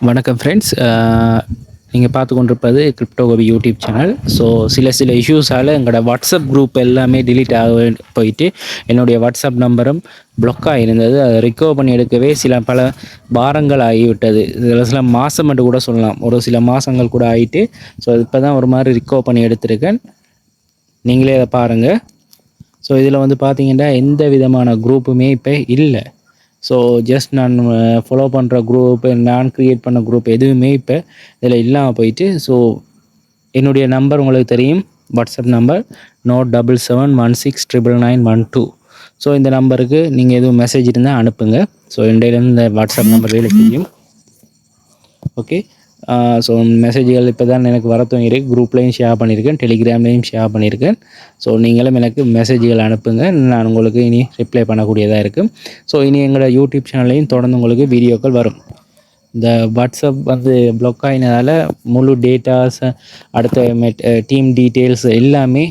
வணக்கம் ஃப்ரெண்ட்ஸ் நீங்கள் பார்த்து கொண்டிருப்பது கிரிப்டோகோபி யூடியூப் சேனல் ஸோ சில சில இஷ்யூஸால் எங்களோட வாட்ஸ்அப் குரூப் எல்லாமே டிலீட் ஆக போயிட்டு என்னுடைய வாட்ஸ்அப் நம்பரும் block ஆகிருந்தது அதை ரிகவர் பண்ணி எடுக்கவே சில பல வாரங்கள் ஆகிவிட்டது. சில சில மாதம் மட்டும் கூட சொல்லலாம். ஒரு சில மாதங்கள் கூட ஆகிட்டு ஸோ இப்போ தான் ஒரு மாதிரி ரிகவர் பண்ணி எடுத்திருக்கேன். நீங்களே அதை பாருங்கள் ஸோ இதில் வந்து பார்த்தீங்கன்னா எந்த விதமான குரூப்புமே இப்போ இல்லை. ஸோ ஜஸ்ட் நான் ஃபாலோ பண்ணுற குரூப் நான் க்ரியேட் பண்ண குரூப் எதுவுமே இப்போ இதில் இல்லாமல் போயிட்டு ஸோ என்னுடைய நம்பர் உங்களுக்கு தெரியும். WhatsApp number note double seven one six triple nine one two so இந்த நம்பருக்கு நீங்கள் எதுவும் மெசேஜ் இருந்தால் அனுப்புங்க. ஸோ இன்றையிலேருந்து இந்த வாட்ஸ்அப் நம்பர் வேலை செய்யும் ஓகே ஸோ மெசேஜ்கள் இப்போ தான் எனக்கு வர துவங்கியிருக்கு குரூப்லேயும் ஷேர் பண்ணியிருக்கேன். டெலிகிராம்லேயும் ஷேர் பண்ணியிருக்கேன். ஸோ நீங்களும் எனக்கு மெசேஜ்கள் அனுப்புங்க. நான் உங்களுக்கு இனி ரிப்ளை பண்ணக்கூடியதாக இருக்கும் ஸோ இனி எங்களோட யூடியூப் சேனல்லையும் தொடர்ந்து உங்களுக்கு வீடியோக்கள் வரும். இந்த வாட்ஸ்அப் வந்து ப்ளாக் ஆகினதால் முழு டேட்டாஸ் அடுத்த மெட் டீம் டீட்டெயில்ஸ் எல்லாமே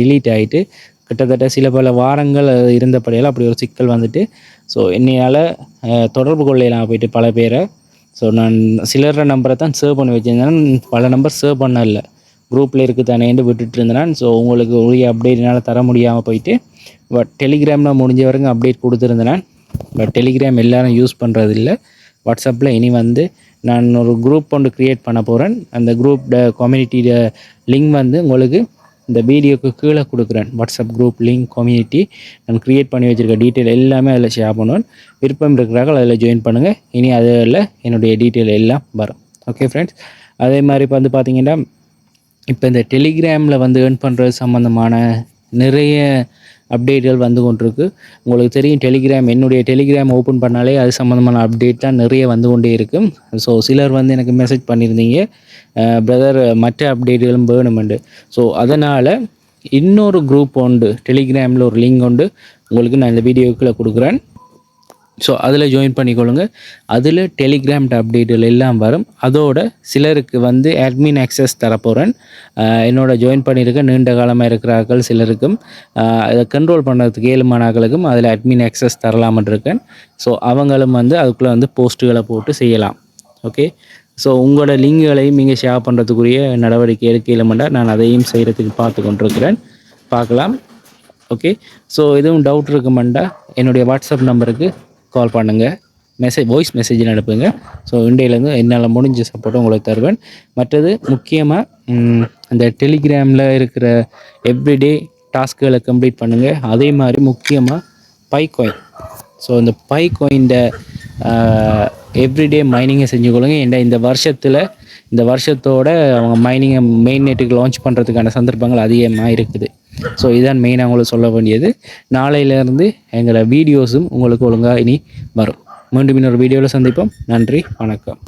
டிலீட் ஆகிட்டு கிட்டத்தட்ட சில பல வாரங்கள் இருந்தபடியால் அப்படி ஒரு சிக்கல் வந்துட்டு ஸோ என்னையால் தொடர்பு கொள்ளையெல்லாம் போயிட்டு பல பேரை ஸோ நான் சிலர நம்பரை தான் சேவ் பண்ணி வச்சுருந்தேன். பல நம்பர் சேவ் பண்ண இல்லை குரூப்பில் இருக்குது தானேன்னு விட்டுட்டு இருந்தேன். ஸோ உங்களுக்கு உரிய அப்டேட் என்னால் தர முடியாமல் போயிட்டு பட் டெலிகிராமில் முடிஞ்ச வரைக்கும் அப்டேட் கொடுத்துருந்தேன். பட் டெலிகிராம் எல்லாரும் யூஸ் பண்ணுறது இல்லை வாட்ஸ்அப்பில் இனி வந்து நான் ஒரு குரூப் ஒன்று க்ரியேட் பண்ண போகிறேன் அந்த குரூப் கம்யூனிட்டியோட லிங்க் வந்து உங்களுக்கு இந்த வீடியோக்கு கீழே கொடுக்குறேன் வாட்ஸ்அப் குரூப் லிங்க் கம்யூனிட்டி நான் க்ரியேட் பண்ணி வச்சுருக்க டீட்டெயில் எல்லாமே அதில் ஷேர் பண்ணுவேன் விருப்பம் இருக்கிறார்கள் அதில் ஜாயின் பண்ணுங்கள் இனி அதில் என்னுடைய டீட்டெயில் எல்லாம் வரும். ஓகே ஃப்ரெண்ட்ஸ் அதே மாதிரி இப்போ வந்து பார்த்தீங்கன்னா இப்போ இந்த டெலிகிராமில் வந்து ஏர்ன் பண்ணுறது சம்மந்தமான நிறைய அப்டேட்கள் வந்து கொண்டிருக்கு. உங்களுக்கு தெரியும் டெலிகிராம் என்னுடைய டெலிகிராம் ஓப்பன் பண்ணாலே அது சம்மந்தமான அப்டேட் தான் நிறைய வந்து கொண்டே இருக்கும் ஸோ சிலர் வந்து எனக்கு மெசேஜ் பண்ணியிருந்தீங்க. பிரதர் மற்ற அப்டேட்டுகளும் வேணுமெண்டு. ஸோ அதனால் இன்னொரு குரூப் உண்டு டெலிகிராமில் ஒரு லிங்க் உண்டு. உங்களுக்கு நான் இந்த வீடியோக்குள்ளே கொடுக்குறேன். ஸோ அதில் ஜாயின் பண்ணிக்கொள்ளுங்க. அதில் டெலிகிராம் அப்டேட்டுகள் எல்லாம் வரும். அதோட சிலருக்கு வந்து அட்மின் ஆக்சஸ் தரப்போகிறேன் என்னோட ஜாயின் பண்ணியிருக்க நீண்ட காலமாக இருக்கிறார்கள் சிலருக்கும். அதை கண்ட்ரோல் பண்ணுறதுக்கு ஏழுமானாக்களுக்கும் அதில் அட்மின் ஆக்சஸ் தரலாம்னு இருக்கேன். ஸோ அவங்களும் வந்து அதுக்குள்ளே வந்து போஸ்ட்டுகளை போட்டு செய்யலாம். ஓகே ஸோ உங்களோட லிங்குகளையும் நீங்கள் ஷேர் பண்ணுறதுக்குரிய நடவடிக்கை எடுக்க இல்லாமண்டா நான் அதையும் செய்கிறதுக்கு பார்த்து கொண்டிருக்கிறேன். பார்க்கலாம். ஓகே ஸோ எதுவும் டவுட் இருக்குமெண்டா? என்னுடைய வாட்ஸ்அப் நம்பருக்கு கால் பண்ணுங்கள் மெசேஜ் வாய்ஸ் மெசேஜ் அனுப்புங்க. ஸோ இண்டையிலேருந்து என்னால் முடிஞ்ச சப்போர்ட்டும் உங்களுக்கு தருவேன். மற்றது முக்கியமாக அந்த டெலிகிராமில் இருக்கிற எவ்ரிடே டாஸ்க்குகளை கம்ப்ளீட் பண்ணுங்கள் அதே மாதிரி முக்கியமாக பை காயின் ஸோ இந்த பை காயின்ட எவ்ரிடே மைனிங்கை செஞ்சு கொள்ளுங்க. ஏன்னா இந்த வருஷத்தில் இந்த வருஷத்தோட அவங்க மைனிங்கை மெயின் நெட்டுக்கு லான்ச் பண்ணுறதுக்கான சந்தர்ப்பங்கள் அதிகமாக இருக்குது. ஸோ இதான் மெயினாக உங்களுக்கு சொல்ல வேண்டியது. நாளையிலேருந்து எங்களை வீடியோஸும் உங்களுக்கு ஒழுங்காக இனி வரும். மீண்டும் இன்னொரு வீடியோவில் சந்திப்போம். நன்றி வணக்கம்.